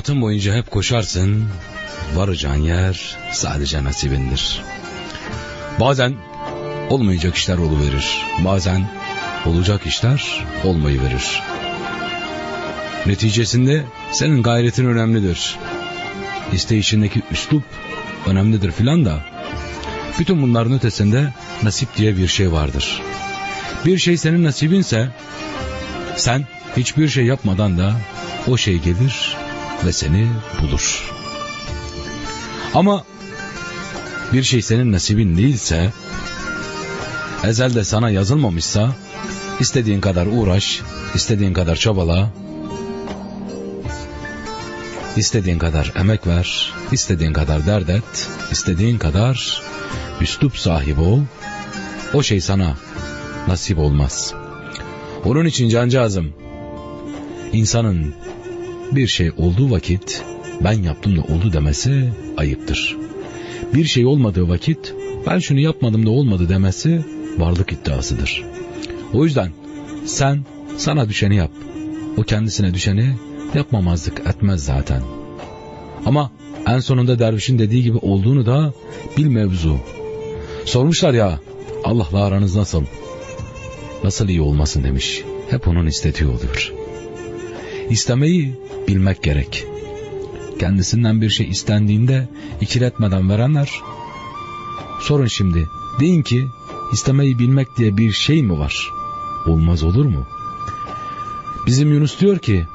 hayatın boyunca hep koşarsın, varacağın yer sadece nasibindir. Bazen olmayacak işler oluverir, bazen olacak işler olmayı verir. Neticesinde senin gayretin önemlidir. İsteyişindeki üslup önemlidir filan da bütün bunların ötesinde nasip diye bir şey vardır. Bir şey senin nasibinse sen hiçbir şey yapmadan da o şey gelir ve seni bulur. Ama bir şey senin nasibin değilse ezelde sana yazılmamışsa istediğin kadar uğraş, istediğin kadar çabala, istediğin kadar emek ver, istediğin kadar dert et, istediğin kadar üslup sahibi ol, o şey sana nasip olmaz. Onun için cancağızım, insanın bir şey olduğu vakit ben yaptım da oldu demesi ayıptır. Bir şey olmadığı vakit ben şunu yapmadım da olmadı demesi varlık iddiasıdır. O yüzden sen sana düşeni yap. O kendisine düşeni yapmamazlık etmez zaten. Ama en sonunda dervişin dediği gibi olduğunu da bil mevzu. Sormuşlar ya Allah'la aranız nasıl? Nasıl iyi olmasın demiş. Hep onun istediği oluyor. İstemeyi bilmek gerek. Kendisinden bir şey istendiğinde ikiletmeden verenler sorun şimdi deyin ki istemeyi bilmek diye bir şey mi var? Olmaz olur mu? Bizim Yunus diyor ki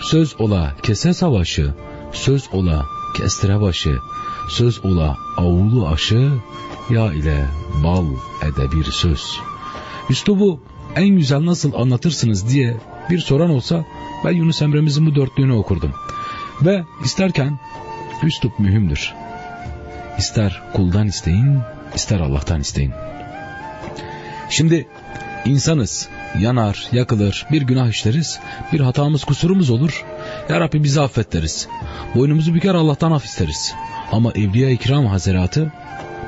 söz ola kese savaşı, söz ola kestire başı, söz ola avulu aşı, ya ile bal ede bir söz. Üslubu en güzel nasıl anlatırsınız diye bir soran olsa ben Yunus Emre'mizin bu dörtlüğünü okurdum. Ve isterken üslup mühimdir. İster kuldan isteyin, ister Allah'tan isteyin. Şimdi insanız, yanar, yakılır, bir günah işleriz, bir hatamız kusurumuz olur. Ya Rabbi bizi affet deriz. Boynumuzu büker Allah'tan af isteriz. Ama Evliya-i Kiram Hazaratı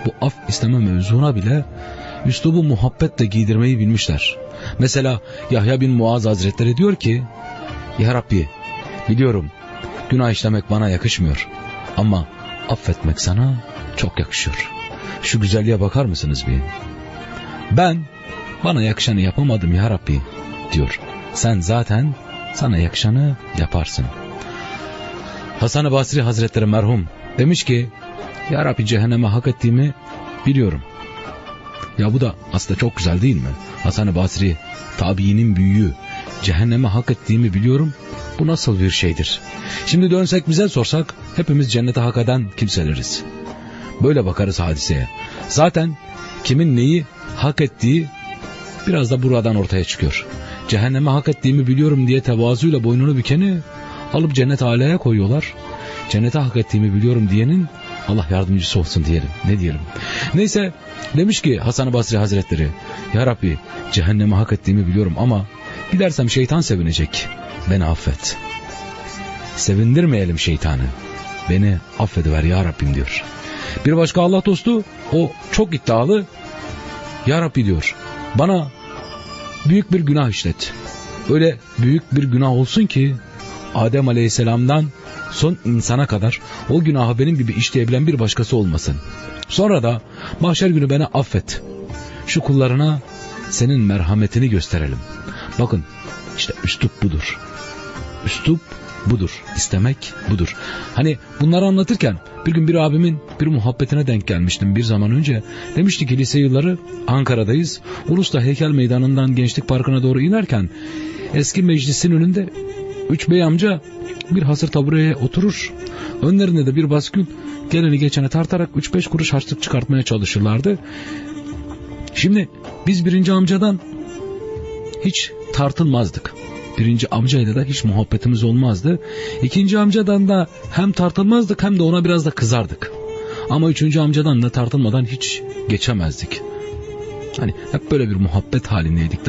bu af isteme mevzuna bile üslubu muhabbetle giydirmeyi bilmişler. Mesela Yahya bin Muaz Hazretleri diyor ki, Ya Rabbi biliyorum günah işlemek bana yakışmıyor ama affetmek sana çok yakışıyor. Şu güzelliğe bakar mısınız bir? Ben bana yakışanı yapamadım ya Rabbi diyor. Sen zaten sana yakışanı yaparsın. Hasan-ı Basri Hazretleri merhum demiş ki Ya Rabbi cehenneme hak ettiğimi biliyorum. Ya bu da aslında çok güzel değil mi? Hasan-ı Basri tabiinin büyüğü cehenneme hak ettiğimi biliyorum. Bu nasıl bir şeydir? Şimdi dönsek bize sorsak hepimiz cennete hak eden kimseleriz. Böyle bakarız hadiseye. Zaten kimin neyi hak ettiği biraz da buradan ortaya çıkıyor. Cehenneme hak ettiğimi biliyorum diye tevazuyla boynunu bükeni alıp cennet aleye koyuyorlar. Cennete hak ettiğimi biliyorum diyenin Allah yardımcısı olsun diyelim. Ne diyelim? Neyse demiş ki Hasan-ı Basri Hazretleri Ya Rabbi cehenneme hak ettiğimi biliyorum ama gidersem şeytan sevinecek. Beni affet. Sevindirmeyelim şeytanı. Beni affediver ya Rabbim diyor. Bir başka Allah dostu o çok iddialı Ya Rabbi diyor bana büyük bir günah işlet. Öyle büyük bir günah olsun ki Adem Aleyhisselam'dan son insana kadar o günahı benim gibi işleyebilen bir başkası olmasın. Sonra da mahşer günü beni affet. Şu kullarına senin merhametini gösterelim. Bakın işte üslup budur. Üslup budur. İstemek budur. Hani bunları anlatırken bir gün bir abimin bir muhabbetine denk gelmiştim bir zaman önce. Demişti ki lise yılları Ankara'dayız. Ulus'ta heykel meydanından Gençlik Parkı'na doğru inerken eski meclisin önünde üç bey amca bir hasır tabureye oturur. Önlerinde de bir baskül geleni geçeni tartarak 3-5 kuruş harçlık çıkartmaya çalışırlardı. Şimdi biz birinci amcadan hiç tartılmazdık. Birinci amcayla da hiç muhabbetimiz olmazdı. İkinci amcadan da hem tartılmazdık hem de ona biraz da kızardık. Ama üçüncü amcadan da tartılmadan hiç geçemezdik. Hani hep böyle bir muhabbet halindeydik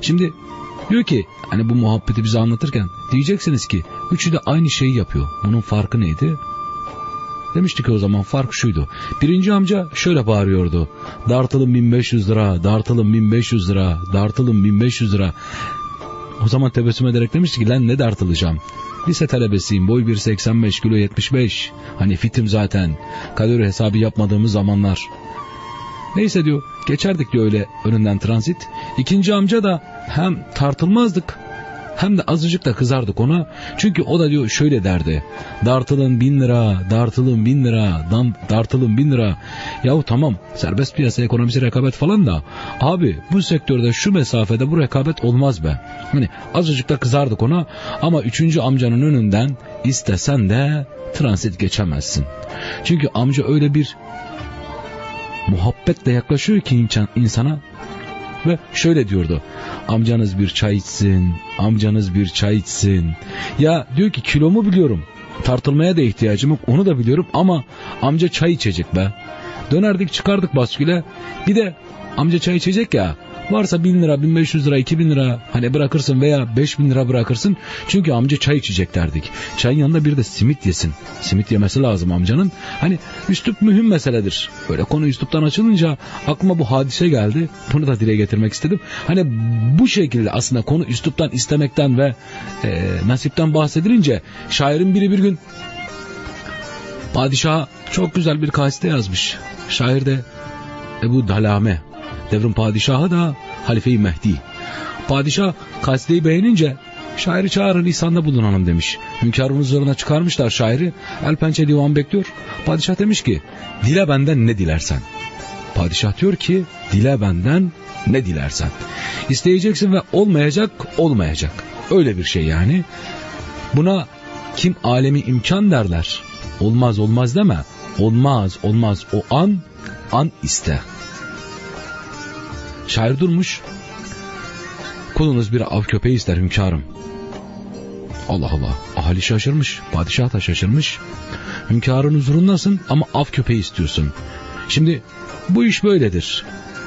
Şimdi diyor ki hani bu muhabbeti bize anlatırken diyeceksiniz ki üçü de aynı şeyi yapıyor. Bunun farkı neydi? Demiştik o zaman fark şuydu. Birinci amca şöyle bağırıyordu. Dartılın 1500 lira, dartılın 1500 lira, dartılın 1500 lira. O zaman tebessüm ederek demişti ki lan ne dartılacağım. Lise talebesiyim. Boy 1.85 kilo 75. Hani fitim zaten. Kalori hesabı yapmadığımız zamanlar. Neyse diyor geçerdik diyor öyle önünden transit. İkinci amca da hem tartılmazdık hem de azıcık da kızardık ona. Çünkü o da diyor şöyle derdi. Dartılın bin lira, dartılın bin lira, dan, dartılın bin lira. Yahu tamam serbest piyasa ekonomisi rekabet falan da. Abi bu sektörde şu mesafede bu rekabet olmaz be. Hani azıcık da kızardık ona ama üçüncü amcanın önünden istesen de transit geçemezsin. Çünkü amca öyle bir muhabbetle yaklaşıyor ki insan- insana ve şöyle diyordu. Amcanız bir çay içsin, amcanız bir çay içsin. Ya diyor ki kilomu biliyorum. Tartılmaya da ihtiyacım yok onu da biliyorum ama amca çay içecek be. Dönerdik çıkardık basküle. Bir de amca çay içecek ya. Varsa 1000 lira, 1500 lira, 2000 lira hani bırakırsın veya 5000 lira bırakırsın. Çünkü amca çay içecek derdik. Çayın yanında bir de simit yesin. Simit yemesi lazım amcanın. Hani üslup mühim meseledir. Böyle konu üsluptan açılınca aklıma bu hadise geldi. Bunu da dile getirmek istedim. Hani bu şekilde aslında konu üsluptan istemekten ve e, nasipten bahsedilince şairin biri bir gün padişaha çok güzel bir kaside yazmış. Şair de Ebu Dalame. Devrin padişahı da Halife-i Mehdi. Padişah kasideyi beğenince şairi çağırın ihsanda bulunalım demiş. Hünkârın huzuruna çıkarmışlar şairi. El pençe divan bekliyor. Padişah demiş ki dile benden ne dilersen. Padişah diyor ki dile benden ne dilersen. İsteyeceksin ve olmayacak olmayacak. Öyle bir şey yani. Buna kim alemi imkan derler. Olmaz olmaz deme. Olmaz olmaz o an an iste. Şair durmuş. Kulunuz bir av köpeği ister hünkârım. Allah Allah. Ahali şaşırmış. Padişah da şaşırmış. Hünkârın huzurundasın ama av köpeği istiyorsun. Şimdi bu iş böyledir.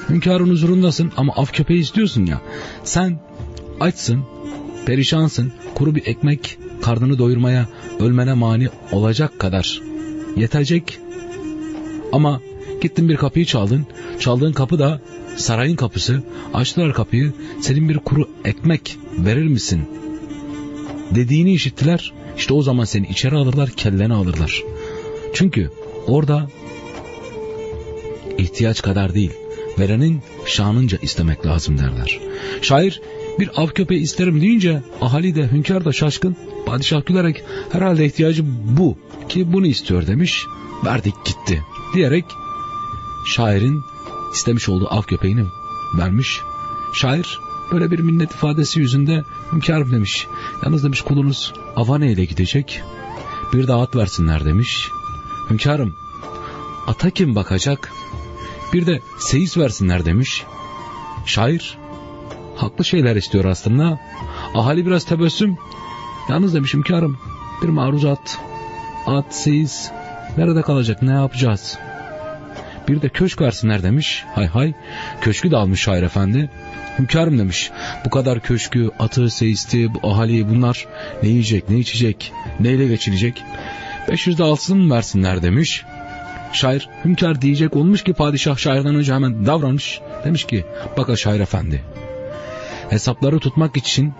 Hünkârın huzurundasın ama av köpeği istiyorsun ya. Sen açsın, perişansın, kuru bir ekmek karnını doyurmaya, ölmene mani olacak kadar yetecek. Ama gittin bir kapıyı çaldın, çaldığın kapı da sarayın kapısı, açtılar kapıyı, senin bir kuru ekmek verir misin? Dediğini işittiler, işte o zaman seni içeri alırlar, kelleni alırlar. Çünkü orada ihtiyaç kadar değil, verenin şanınca istemek lazım derler. Şair bir av köpeği isterim deyince ahali de hünkâr da şaşkın. Padişah gülerek herhalde ihtiyacı bu ki bunu istiyor demiş. Verdik gitti diyerek şairin istemiş olduğu av köpeğini vermiş. Şair böyle bir minnet ifadesi yüzünde hünkârım demiş. Yalnız demiş kulunuz avane ile gidecek. Bir de at versinler demiş. Hünkârım ata kim bakacak? Bir de seyis versinler demiş. Şair haklı şeyler istiyor aslında. Ahali biraz tebessüm. Yalnız demiş hünkârım bir maruzat. At, seyis nerede kalacak ne yapacağız? Bir de köşk versinler demiş. Hay hay köşkü de almış şair efendi. Hünkârım demiş bu kadar köşkü, atı, seyisti, bu ahali bunlar ne yiyecek, ne içecek, neyle geçilecek? 500 de alsın versinler demiş. Şair hünkâr diyecek olmuş ki padişah şairden önce hemen davranmış. Demiş ki baka şair efendi hesapları tutmak için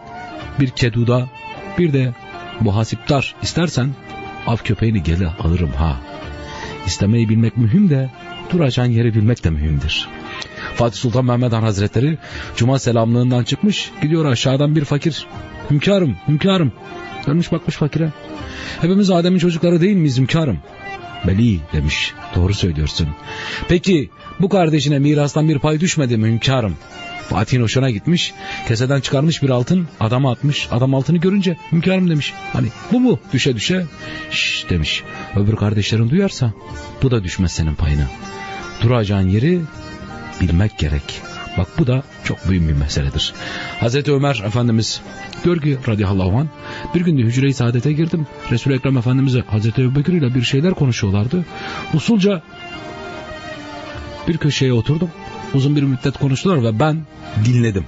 bir keduda bir de muhasiptar istersen av köpeğini geri alırım ha. İstemeyi bilmek mühim de duracağın yeri bilmek de mühimdir. Fatih Sultan Mehmet Han Hazretleri Cuma selamlığından çıkmış gidiyor aşağıdan bir fakir. Hünkârım, hünkârım. Dönmüş bakmış fakire. Hepimiz Adem'in çocukları değil miyiz hünkârım? Beli demiş. Doğru söylüyorsun. Peki bu kardeşine mirastan bir pay düşmedi mi hünkârım? Fatih'in hoşuna gitmiş. Keseden çıkarmış bir altın. Adama atmış. Adam altını görünce hünkârım demiş. Hani bu mu düşe düşe? Şşş demiş. Öbür kardeşlerin duyarsa bu da düşmez senin payına. Duracağın yeri bilmek gerek. Bak bu da çok büyük bir meseledir. Hazreti Ömer Efendimiz ki radıyallahu anh bir gün de hücre-i saadete girdim. Resul-i Ekrem Efendimiz'e Hazreti Ebubekir ile bir şeyler konuşuyorlardı. Usulca bir köşeye oturdum. Uzun bir müddet konuştular ve ben dinledim.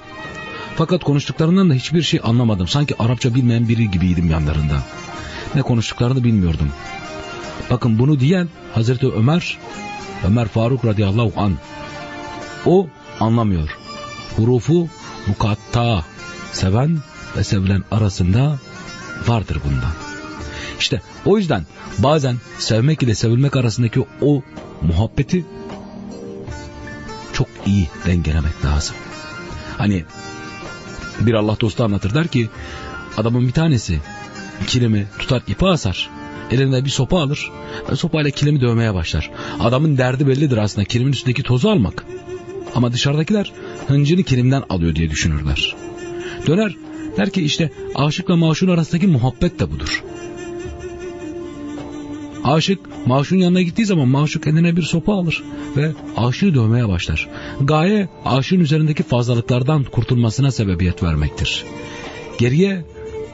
Fakat konuştuklarından da hiçbir şey anlamadım. Sanki Arapça bilmeyen biri gibiydim yanlarında. Ne konuştuklarını bilmiyordum. Bakın bunu diyen Hazreti Ömer, Ömer Faruk radıyallahu an. O anlamıyor. Hurufu mukatta seven ve sevilen arasında vardır bundan. İşte o yüzden bazen sevmek ile sevilmek arasındaki o muhabbeti çok iyi dengelemek lazım. Hani bir Allah dostu anlatır der ki adamın bir tanesi kilimi tutar ipi asar. Eline bir sopa alır. ve Sopayla kilimi dövmeye başlar. Adamın derdi bellidir aslında kilimin üstündeki tozu almak. Ama dışarıdakiler hıncını kilimden alıyor diye düşünürler. Döner der ki işte aşıkla maşun arasındaki muhabbet de budur. Aşık maşun yanına gittiği zaman maşuk eline bir sopa alır ve aşığı dövmeye başlar. Gaye aşığın üzerindeki fazlalıklardan kurtulmasına sebebiyet vermektir. Geriye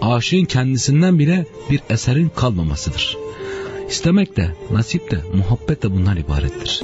aşığın kendisinden bile bir eserin kalmamasıdır. İstemek de, nasip de, muhabbet de bundan ibarettir.